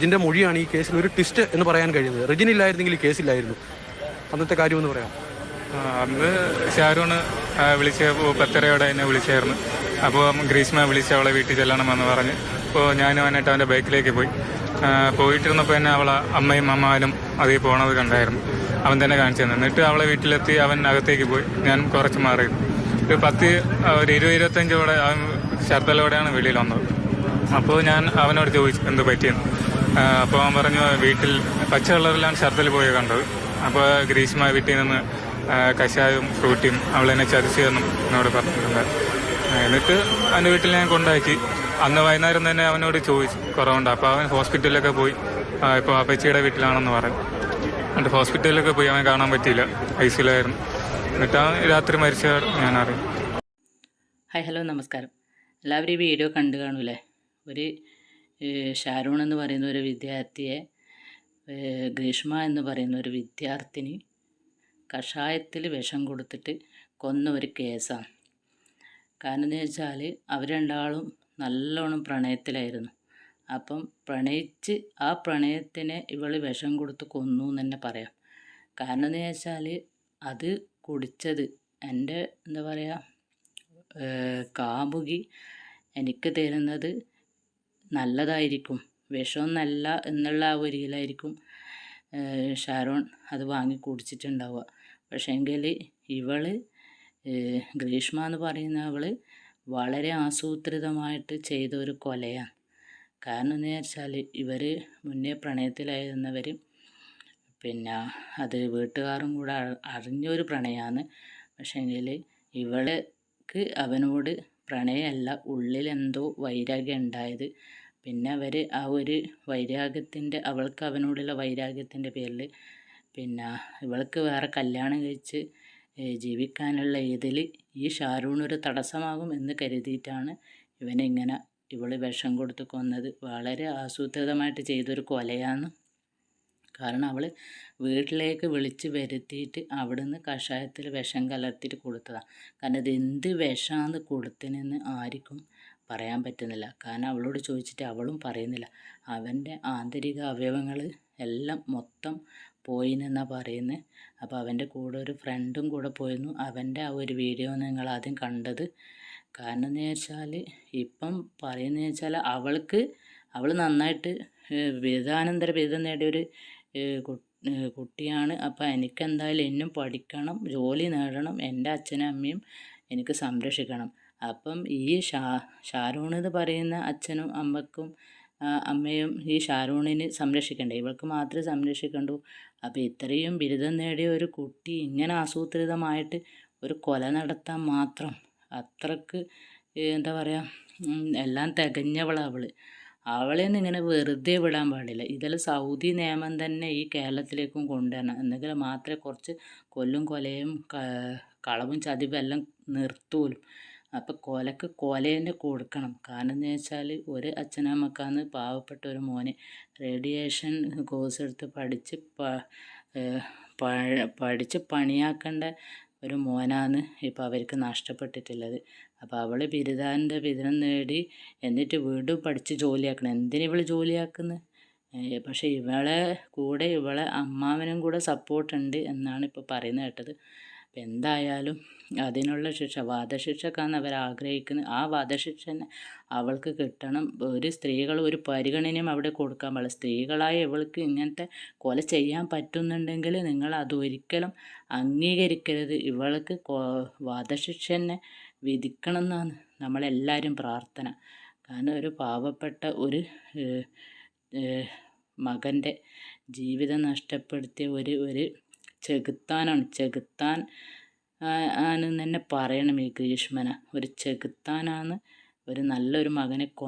ഇതിന്റെ മൊഴിയാണ് ഈ കേസിൽ ഒരു ട്വിസ്റ്റ് എന്ന് പറയാൻ കഴിയുന്നത്. റിജിൻ ഇല്ലായിരുന്നെങ്കിൽ ഈ കേസില്ലായിരുന്നു അന്നത്തെ കാര്യം എന്ന് പറയാം. അന്ന് ഷാരൂണ് വിളിച്ച പത്തരയോടെ എന്നെ വിളിച്ചായിരുന്നു. അപ്പോൾ ഗ്രീഷ്മ വിളിച്ച് അവളെ വീട്ടിൽ ചെല്ലണമെന്ന് പറഞ്ഞ്. അപ്പോൾ ഞാനും അവനായിട്ട് അവന്റെ ബൈക്കിലേക്ക് പോയി. പോയിട്ടിരുന്നപ്പോൾ തന്നെ അവളെ അമ്മയും അമ്മാവനും അതിൽ പോണത് കണ്ടായിരുന്നു. അവൻ തന്നെ കാണിച്ചു തന്നെ. എന്നിട്ട് അവളെ വീട്ടിലെത്തി അവൻ അകത്തേക്ക് പോയി. ഞാൻ കുറച്ച് മാറി. ഒരു പത്ത് ഒരു ഇരുപത് ഇരുപത്തഞ്ചോടെ അവൻ ശർദ്ദലോടെയാണ് വെളിയിൽ വന്നത്. അപ്പോൾ ഞാൻ അവനോട് ചോദിച്ചു എന്ത് പറ്റിയെന്ന്? അപ്പോൾ അവൻ പറഞ്ഞു വീട്ടിൽ പച്ച കളറിലാണ് ഷർട്ടിൽ പോയി കണ്ടത്. അപ്പോൾ ഗ്രീഷ്മ വീട്ടിൽ നിന്ന് കഷായും ഫ്രൂട്ടിയും അവളെന്നെ ചതിച്ചതെന്നും എന്നോട് പറഞ്ഞിട്ടുണ്ട്. എന്നിട്ട് അവന്റെ വീട്ടിൽ ഞാൻ കൊണ്ടാക്കി. അന്ന് വൈകുന്നേരം തന്നെ അവനോട് ചോദിച്ചു കുറവുണ്ട്. അപ്പോൾ അവൻ ഹോസ്പിറ്റലിലൊക്കെ പോയി. ഇപ്പോൾ അപ്പച്ചിയുടെ വീട്ടിലാണെന്ന് പറഞ്ഞു. എന്നിട്ട് ഹോസ്പിറ്റലിലൊക്കെ പോയി അവൻ കാണാൻ പറ്റിയില്ല. ഐ സിയിലായിരുന്നു എന്നിട്ട് അവൻ രാത്രി മരിച്ച ഞാൻ അറിയും ഹായ് ഹലോ നമസ്കാരം. എല്ലാവരും ഈ വീഡിയോ കണ്ടു കാണൂലേ ഒരു ഷാരൂൺ എന്ന് പറയുന്ന ഒരു വിദ്യാർത്ഥിയെ ഗ്രീഷ്മ എന്ന് പറയുന്ന ഒരു വിദ്യാർത്ഥിനി കഷായത്തിൽ വിഷം കൊടുത്തിട്ട് കൊന്ന ഒരു കേസാണ് കാരണം എന്ന് വെച്ചാൽ അവർ രണ്ടാളും നല്ലോണം പ്രണയത്തിലായിരുന്നു. അപ്പം പ്രണയിച്ച് ആ പ്രണയത്തിനെ ഇവൾ വിഷം കൊടുത്ത് കൊന്നു എന്ന് തന്നെ പറയാം. കാരണം എന്ന് വെച്ചാൽ അത് കുടിച്ചത് എന്റെ എന്താ പറയുക കാമുകി എനിക്ക് തരുന്നത് നല്ലതായിരിക്കും. വിഷമൊന്നല്ല എന്നുള്ള ആ ഒരിയിലായിരിക്കും ഷാരോൺ അത് വാങ്ങി കുടിച്ചിട്ടുണ്ടാവുക. പക്ഷേങ്കിൽ ഇവൾ ഗ്രീഷ്മ എന്ന് പറയുന്ന അവൾ വളരെ ആസൂത്രിതമായിട്ട് ചെയ്ത ഒരു കൊലയാണ്. കാരണം എന്ന് വെച്ചാൽ ഇവർ മുന്നേ പ്രണയത്തിലായിരുന്നവർ പിന്നെ അത് വീട്ടുകാരും കൂടെ അറിഞ്ഞൊരു പ്രണയമാണ്. പക്ഷേങ്കിൽ ഇവൾക്ക് അവനോട് പ്രണയമല്ല ഉള്ളിലെന്തോ വൈരാഗ്യം ഉണ്ടായത്. പിന്നെ അവർ ആ ഒരു വൈരാഗ്യത്തിന്റെ അവൾക്ക് അവനോടുള്ള വൈരാഗ്യത്തിന്റെ പേരിൽ പിന്നെ ഇവൾക്ക് വേറെ കല്യാണം കഴിച്ച് ജീവിക്കാനുള്ള ഇതിൽ ഈ ഷാരൂണൊരു തടസ്സമാകും എന്ന് കരുതിയിട്ടാണ് ഇവനിങ്ങനെ ഇവൾ വിഷം കൊടുത്ത് കൊന്നത്. വളരെ ആസൂത്രിതമായിട്ട് ചെയ്തൊരു കൊലയാണ്. കാരണം അവൾ വീട്ടിലേക്ക് വിളിച്ച് വരുത്തിയിട്ട് അവിടുന്ന് കഷായത്തിൽ വിഷം കലർത്തിയിട്ട് കൊടുത്തതാണ് കാരണം ഇത് എന്ത് വിഷമാണ് കൊടുത്തതെന്ന് ആർക്കും പറയാൻ പറ്റുന്നില്ല. കാരണം അവളോട് ചോദിച്ചിട്ട് അവളും പറയുന്നില്ല. അവന്റെ ആന്തരിക അവയവങ്ങൾ എല്ലാം മൊത്തം പോയിന്നെന്നാണ് പറയുന്നത് അപ്പോൾ അവന്റെ കൂടെ ഒരു ഫ്രണ്ടും കൂടെ പോയിരുന്നു. അവന്റെ ആ ഒരു വീഡിയോ നിങ്ങൾ ആദ്യം കണ്ടത്. കാരണം എന്ന് വെച്ചാൽ ഇപ്പം പറയുന്നത് വെച്ചാൽ അവൾക്ക് അവൾ നന്നായിട്ട് ബിരുദാനന്തര ബിരുദം നേടിയൊരു കുട്ടിയാണ്. അപ്പോൾ എനിക്കെന്തായാലും എന്നും പഠിക്കണം ജോലി നേടണം എന്റെ അച്ഛനും അമ്മയും എനിക്ക് സംരക്ഷിക്കണം. അപ്പം ഈ ഷാ ഷാരൂൺ എന്ന് പറയുന്ന അച്ഛനും അമ്മക്കും അമ്മയും ഈ ഷാരൂണിന് സംരക്ഷിക്കണ്ടേ? ഇവൾക്ക് മാത്രമേ സംരക്ഷിക്കണ്ടൂ. അപ്പോൾ ഇത്രയും ബിരുദം നേടിയ ഒരു കുട്ടി ഇങ്ങനെ ആസൂത്രിതമായിട്ട് ഒരു കൊല നടത്താൻ മാത്രം അത്രയ്ക്ക് എന്താ പറയുക എല്ലാം തികഞ്ഞവളാണ് അവൾ അവളെയൊന്നും ഇങ്ങനെ വെറുതെ വിടാൻ പാടില്ല. ഇതിൽ സൗദി നിയമം തന്നെ ഈ കേരളത്തിലേക്കും കൊണ്ടുവരണം. എന്നെങ്കിൽ മാത്രമേ കുറച്ച് കൊല്ലും കൊലയും കളവും ചതിവും എല്ലാം നിർത്തൂലും. അപ്പോൾ കൊലക്ക് കൊല തന്നെ കൊടുക്കണം. കാരണം എന്ന് വെച്ചാൽ ഒരു അച്ഛനമ്മക്കാന്ന് പാവപ്പെട്ട ഒരു മോനെ റേഡിയേഷൻ കോഴ്സ് എടുത്ത് പഠിച്ച് പഠിച്ച് പണിയാക്കേണ്ട ഒരു മോനാണ് ഇപ്പോൾ അവർക്ക് നഷ്ടപ്പെട്ടിട്ടുള്ളത്. അപ്പോൾ അവൾ ബിരുദാന്റെ ബിരുദം നേടി എന്നിട്ട് വീണ്ടും പഠിച്ച് ജോലിയാക്കണം. എന്തിനു ഇവൾ ജോലിയാക്കുന്നത് പക്ഷേ ഇവളെ കൂടെ ഇവളെ അമ്മാവനും കൂടെ സപ്പോർട്ടുണ്ട് എന്നാണ് ഇപ്പോൾ പറയുന്നത് കേട്ടത്. എന്തായാലും അതിനുള്ള ശിക്ഷ വധശിക്ഷക്കാണ് അവർ ആഗ്രഹിക്കുന്നത് ആ വധശിക്ഷ അവൾക്ക് കിട്ടണം. ഒരു സ്ത്രീകൾ ഒരു പരിഗണനയും അവിടെ കൊടുക്കാൻ പാടില്ല. സ്ത്രീകളായി ഇവൾക്ക് ഇങ്ങനത്തെ കൊല ചെയ്യാൻ പറ്റുന്നുണ്ടെങ്കിൽ നിങ്ങൾ അതൊരിക്കലും അംഗീകരിക്കരുത്. ഇവൾക്ക് വധശിക്ഷ തന്നെ വിധിക്കണം എന്നാണ് നമ്മളെല്ലാവരും പ്രാർത്ഥന. കാരണം ഒരു പാവപ്പെട്ട ഒരു മകന്റെ ജീവിതം നഷ്ടപ്പെടുത്തിയ ഒരു ഒരു ചെകുത്താനാണ്. ചെകുത്താൻ ആണെന്ന് തന്നെ പറയണം ഈ ഗ്രീഷ്മന. ഒരു ചെകുത്താനാണ് ഒരു നല്ലൊരു മകനെ കൊ